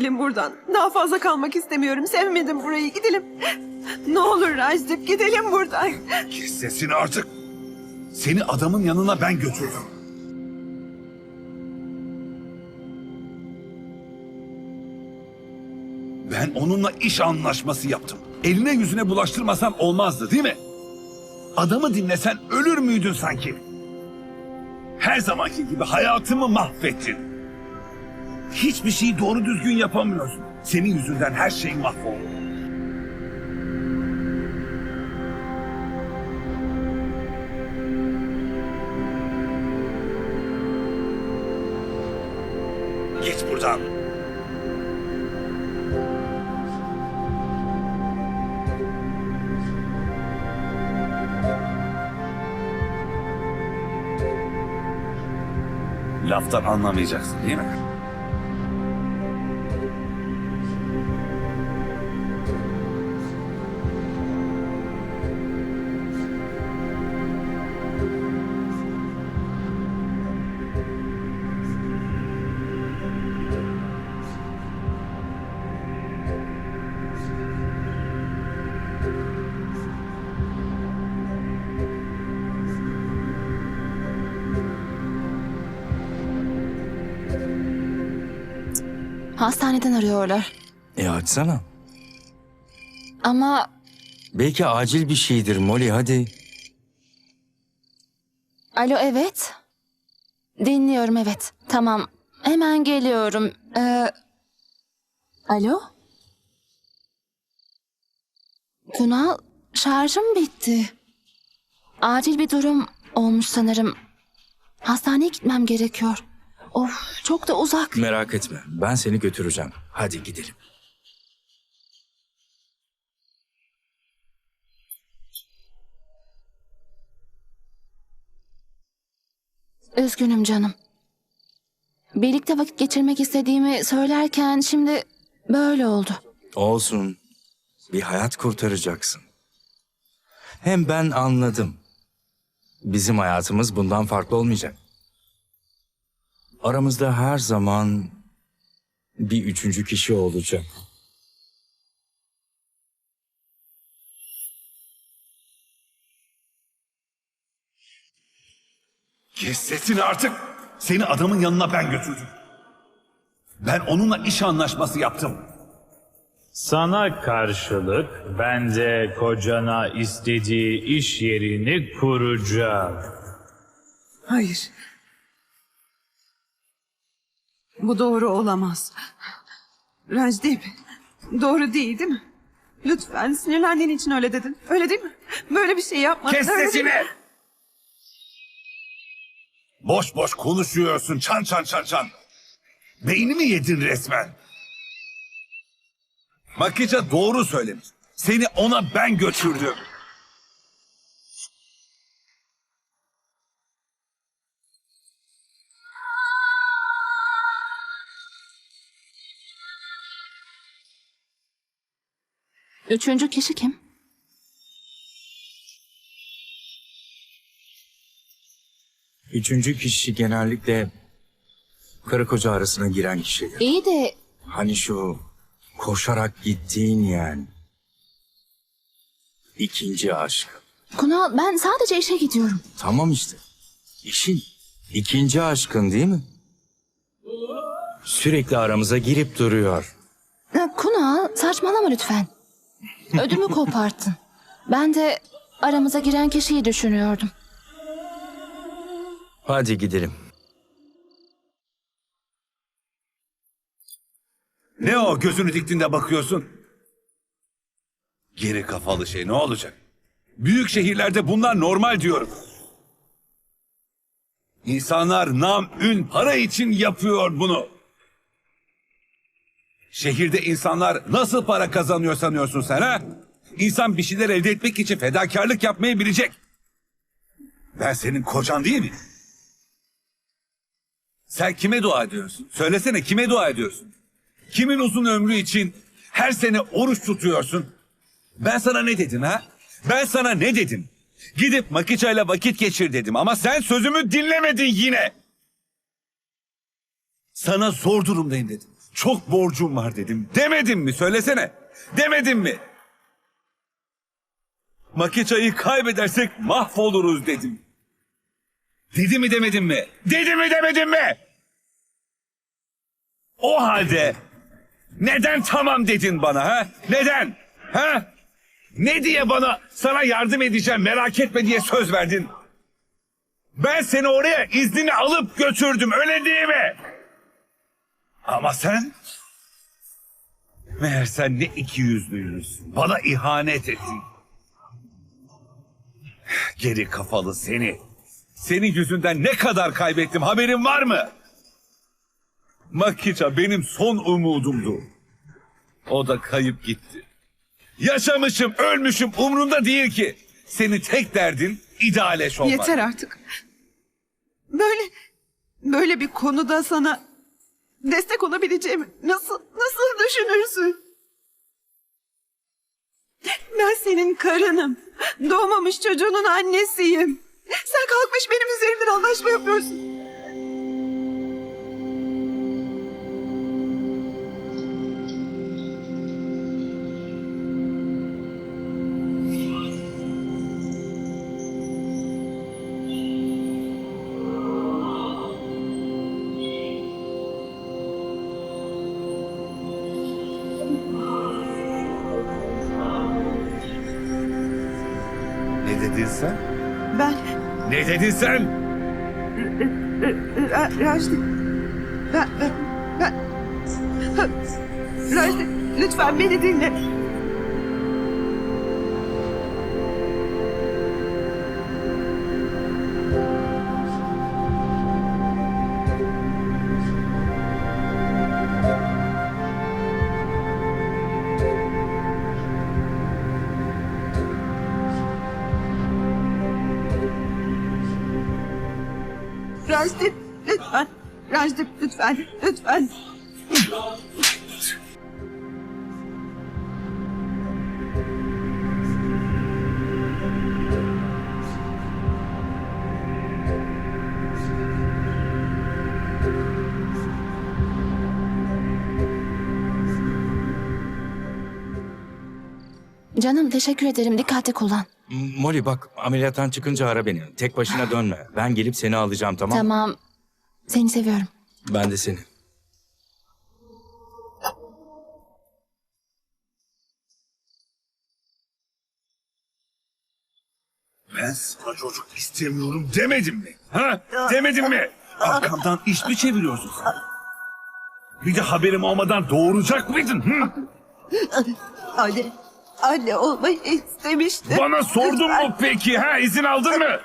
Gidelim buradan. Daha fazla kalmak istemiyorum. Sevmedim burayı. Gidelim. Ne olur Rajdip gidelim buradan. Kes sesini artık. Seni adamın yanına ben götürdüm. Ben onunla iş anlaşması yaptım. Eline yüzüne bulaştırmasam olmazdı değil mi? Adamı dinlesen ölür müydün sanki? Her zamanki gibi hayatımı mahvettin. Hiçbir şeyi doğru düzgün yapamıyorsun. Senin yüzünden her şey mahvoldu. Geç buradan. Laftan anlamayacaksın değil mi? Hastaneden arıyorlar. E açsana. Ama Belki acil bir şeydir Molly hadi. alo evet. Dinliyorum evet. Tamam. Hemen geliyorum. Ee, alo? Kunal şarjım bitti. Acil bir durum olmuş sanırım. Hastaneye gitmem gerekiyor. Of çok da uzak. Merak etme ben seni götüreceğim. Hadi gidelim. Üzgünüm canım. Birlikte vakit geçirmek istediğimi söylerken şimdi böyle oldu. Olsun. Bir hayat kurtaracaksın. Hem ben anladım. Bizim hayatımız bundan farklı olmayacak. Aramızda her zaman bir üçüncü kişi olacak. Kes sesini artık. Seni adamın yanına ben götürdüm. Ben onunla iş anlaşması yaptım. Sana karşılık ben de kocana istediği iş yerini kuracağım. Hayır. Bu doğru olamaz. Rajdip, doğru değil değil mi? Lütfen sinirlendiğin için öyle dedin. Öyle değil mi? Böyle bir şey yapmadın. Kes öyle değil sesini! Boş boş konuşuyorsun çan çan çan çan. Beynimi yedin resmen. Makica doğru söylemiş. Seni ona ben götürdüm. Üçüncü kişi kim? Üçüncü kişi genellikle karı koca arasına giren kişidir. İyi de Hani şu koşarak gittiğin yani. İkinci aşk. Kunal ben sadece işe gidiyorum. Tamam işte. İşin ikinci aşkın değil mi? Sürekli aramıza girip duruyor. Ya, Kunal saçmalama lütfen. Ödümü koparttın. Ben de aramıza giren kişiyi düşünüyordum. Hadi gidelim. Ne o gözünü diktiğinde bakıyorsun? Geri kafalı şey ne olacak? Büyük şehirlerde bunlar normal diyorum. İnsanlar nam, ün, para için yapıyor bunu. Şehirde insanlar nasıl para kazanıyor sanıyorsun sen ha? İnsan bir şeyler elde etmek için fedakarlık yapmayı bilecek. Ben senin kocan değil miyim? Sen kime dua ediyorsun? Söylesene kime dua ediyorsun? Kimin uzun ömrü için her sene oruç tutuyorsun? Ben sana ne dedim ha? Ben sana ne dedim? Gidip Makiça'yla vakit geçir dedim ama sen sözümü dinlemedin yine. Sana zor durumdayım dedim. Çok borcum var dedim. Demedim mi? Söylesene. Demedim mi? Makiçayı kaybedersek mahvoluruz dedim. Dedi mi demedim mi? Dedi mi demedim mi? O halde neden tamam dedin bana ha? Neden? Ha? Ne diye bana sana yardım edeceğim merak etme diye söz verdin? Ben seni oraya iznini alıp götürdüm öyle değil mi? Ama sen... Meğer sen ne iki yüzlüymüşsün. Bana ihanet ettin. Geri kafalı seni. Senin yüzünden ne kadar kaybettim haberin var mı? Makiça benim son umudumdu. O da kayıp gitti. Yaşamışım, ölmüşüm umrunda değil ki. Senin tek derdin idealeş olmak. Yeter artık. Böyle böyle bir konuda sana destek olabileceğimi nasıl nasıl düşünürsün? Ben senin karınım. Doğmamış çocuğunun annesiyim. Sen kalkmış benim üzerimden anlaşma yapıyorsun. Sen? Ben Ne dedin sen? Ra- Rajdi. Ben, ben... Rajdi, lütfen beni dinle. Lütfen, lütfen. Canım teşekkür ederim. Dikkatli kullan. Molly bak ameliyattan çıkınca ara beni. Tek başına dönme. Ben gelip seni alacağım tamam mı? Tamam. Seni seviyorum. Ben de seni. Ben sana çocuk istemiyorum demedim mi? Ha? Demedim mi? Arkamdan iş mi çeviriyorsun sen? Bir de haberim olmadan doğuracak mıydın? Hı? Anne, anne olmayı istemiştim. Bana sordun mu peki? Ha? İzin aldın mı?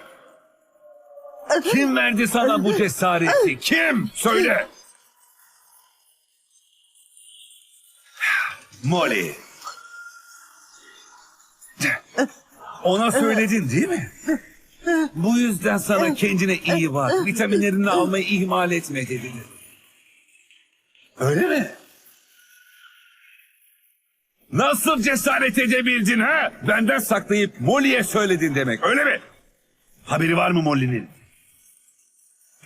Kim verdi sana bu cesareti? Kim? Söyle. Molly. Ona söyledin değil mi? Bu yüzden sana kendine iyi bak. Vitaminlerini almayı ihmal etme dedi. Öyle mi? Nasıl cesaret edebildin ha? Benden saklayıp Molly'e söyledin demek öyle mi? Haberi var mı Molly'nin?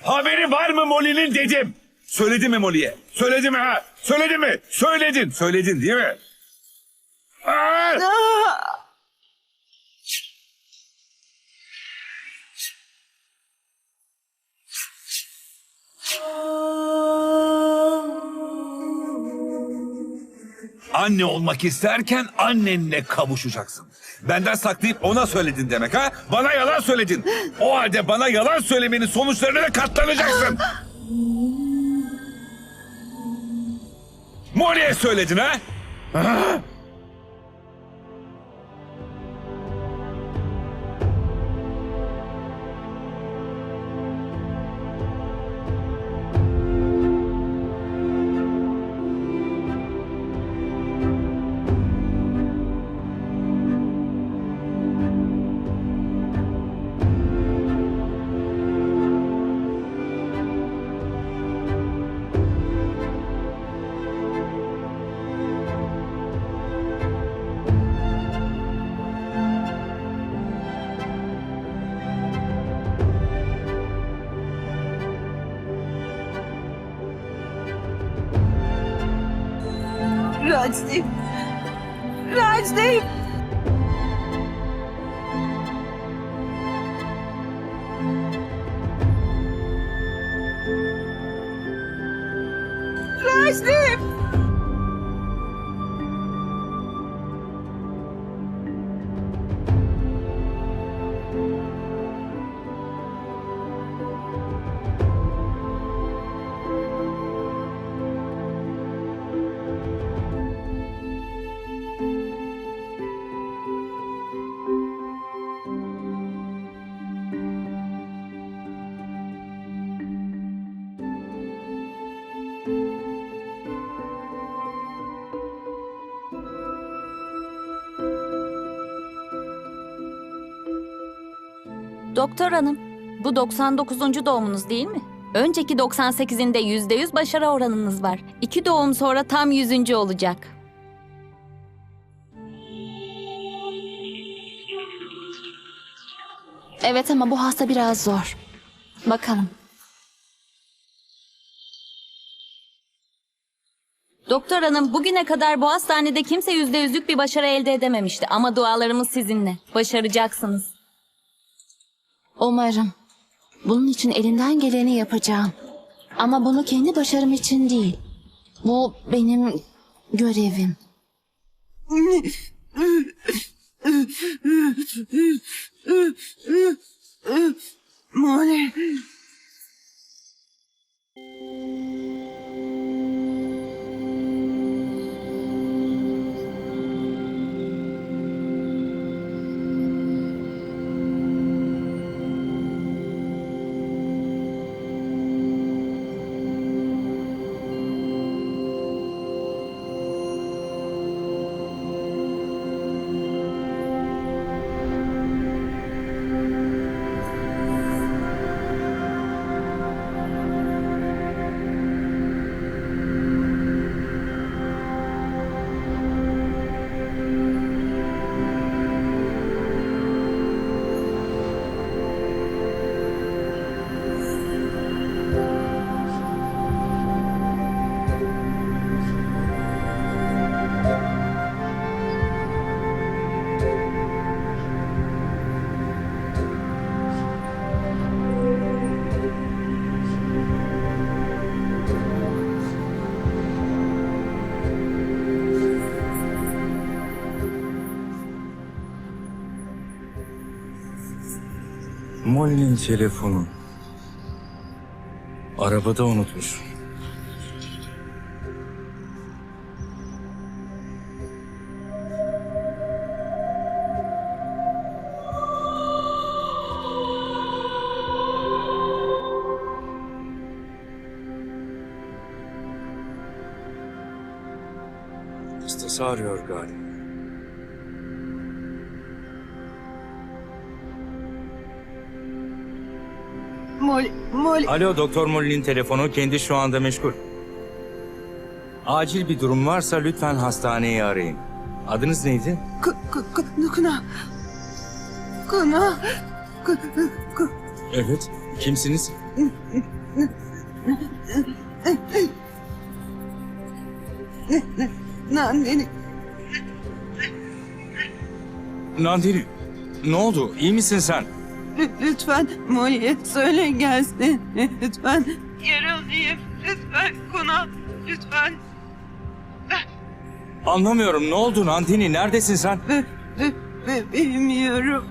Haberi var mı Molly'nin dedim. Söyledin mi Molly'e? Söyledin mi ha? Söyledin mi? Söyledin. Söyledin değil mi? Aa! Anne olmak isterken annenle kavuşacaksın. Benden saklayıp ona söyledin demek ha? Bana yalan söyledin. O halde bana yalan söylemenin sonuçlarına da katlanacaksın. Molly'e söyledin ha? Rajdip. Rajdip. Doktor hanım, bu 99. doğumunuz değil mi? Önceki 98'inde %100 başarı oranınız var. İki doğum sonra tam 100. olacak. Evet ama bu hasta biraz zor. Bakalım. Doktor hanım, bugüne kadar bu hastanede kimse %100'lük bir başarı elde edememişti. Ama dualarımız sizinle. Başaracaksınız. Umarım. Bunun için elinden geleni yapacağım. Ama bunu kendi başarım için değil. Bu benim görevim. Molly. Molly'nin telefonu. Arabada unutmuş. Hastası arıyor galiba. Molly. Molly. Alo Doktor Molly'nin telefonu kendi şu anda meşgul. Acil bir durum varsa lütfen hastaneyi arayın. Adınız neydi? K- k- k- Kına. Kına. K- k- k- Evet. Kimsiniz? Nandini. Nandini. Ne oldu? İyi misin sen? Lü- Lütfen Molly'ye söyle gelsin. Lütfen. Yaralıyım. Lütfen Kuna. Lütfen. Anlamıyorum. Ne oldu Nandini? Neredesin sen? Bi- Bilmiyorum.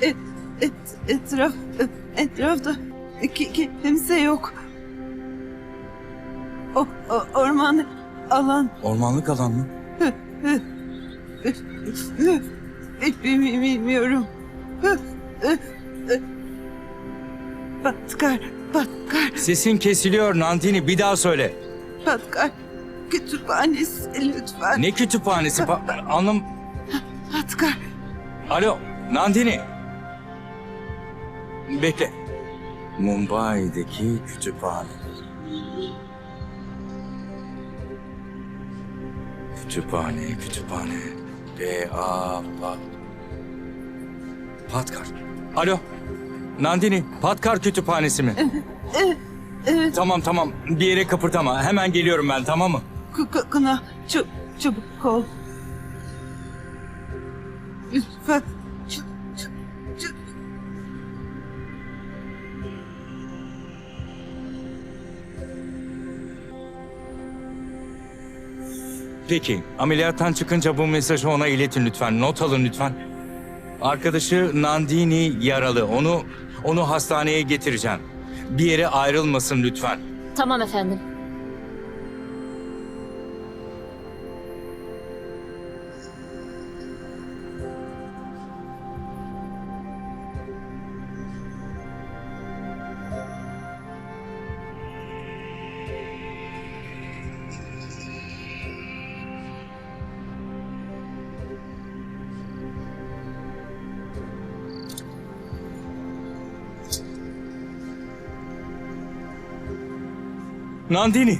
Et, et, etraf, etrafta ki, ki- kimse yok. O, o orman alan Ormanlık alan mı? Bi- bilmiyorum. Patkar, Patkar, Sesin kesiliyor Nandini. Bir daha söyle. Patkar. Kütüphanesi lütfen. Ne kütüphanesi? Pa- anlam... Patkar. Alo Nandini. Bekle. Mumbai'deki kütüphane. Kütüphane, kütüphane. Pa... Patkar. Alo. Nandini, Patkar Kütüphanesi mi? Evet. Tamam tamam bir yere kıpırdama. Hemen geliyorum ben tamam mı? K- k- kına çab- çabuk ol. Lütfen. Peki ameliyattan çıkınca bu mesajı ona iletin lütfen. Not alın lütfen. Arkadaşı Nandini yaralı. Onu onu hastaneye getireceğim. Bir yere ayrılmasın lütfen. Tamam efendim. Nandini.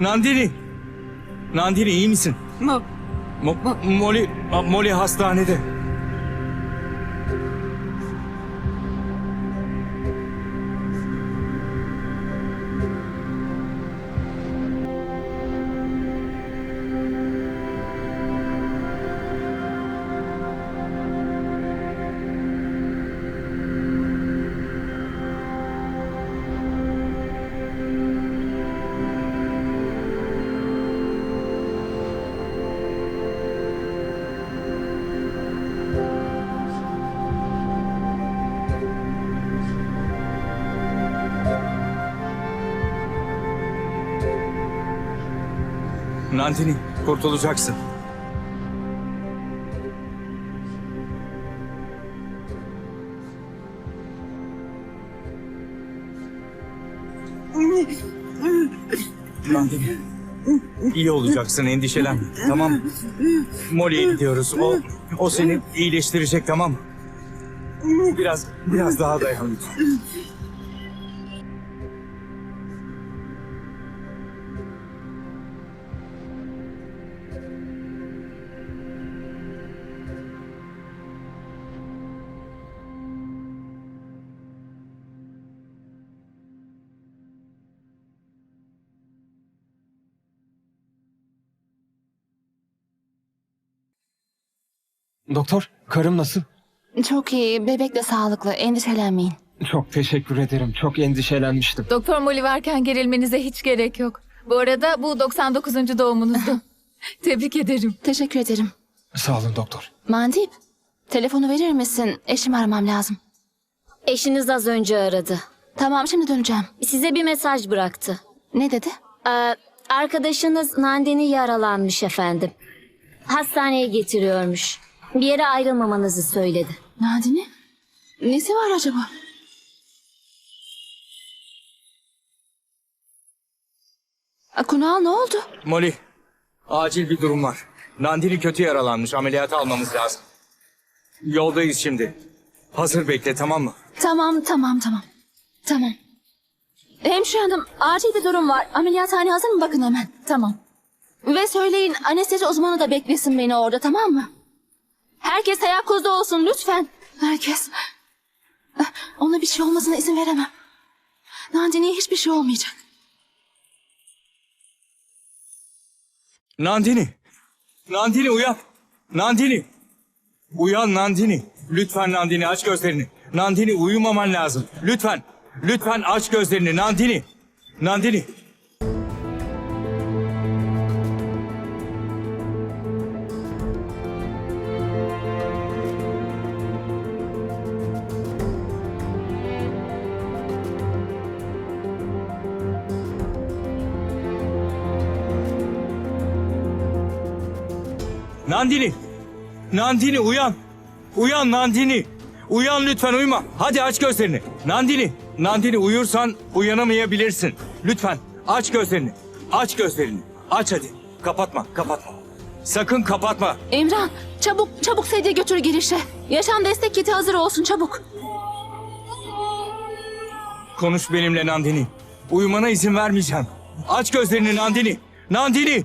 Nandini. Nandini iyi misin? Ma- Mo Molly, Molly hastanede. Nandini kurtulacaksın. Nandini. İyi olacaksın endişelenme tamam mı? Molly'ye gidiyoruz. O, o seni iyileştirecek tamam mı? Biraz, biraz daha dayan. Doktor, karım nasıl? Çok iyi. Bebek de sağlıklı. Endişelenmeyin. Çok teşekkür ederim. Çok endişelenmiştim. Doktor Molly varken gerilmenize hiç gerek yok. Bu arada bu 99. doğumunuzdu. Tebrik ederim. Teşekkür ederim. Sağ olun doktor. Mandip, telefonu verir misin? Eşimi aramam lazım. Eşiniz az önce aradı. Tamam şimdi döneceğim. Size bir mesaj bıraktı. Ne dedi? Ee, arkadaşınız Nandini yaralanmış efendim. Hastaneye getiriyormuş. Bir yere ayrılmamanızı söyledi. Nadine? Nesi var acaba? Kunal ne oldu? Molly, acil bir durum var. Nandini kötü yaralanmış. Ameliyata almamız lazım. Yoldayız şimdi. Hazır bekle tamam mı? Tamam tamam tamam. Tamam. Hemşire hanım acil bir durum var. Ameliyathane hazır mı bakın hemen. Tamam. Ve söyleyin anestezi uzmanı da beklesin beni orada tamam mı? Herkes teyakkuzda olsun lütfen. Herkes. Ona bir şey olmasına izin veremem. Nandine'ye hiçbir şey olmayacak. Nandini. Nandini uyan. Nandini. Uyan Nandini. Lütfen Nandini aç gözlerini. Nandini uyumaman lazım. Lütfen. Lütfen aç gözlerini Nandini. Nandini. Nandini. Nandini uyan. Uyan Nandini. Uyan lütfen uyuma. Hadi aç gözlerini. Nandini. Nandini uyursan uyanamayabilirsin. Lütfen aç gözlerini. Aç gözlerini. Aç hadi. Kapatma, kapatma. Sakın kapatma. İmran çabuk çabuk sedye götür girişe. Yaşam destek kiti hazır olsun çabuk. Konuş benimle Nandini. Uyumana izin vermeyeceğim. Aç gözlerini Nandini. Nandini.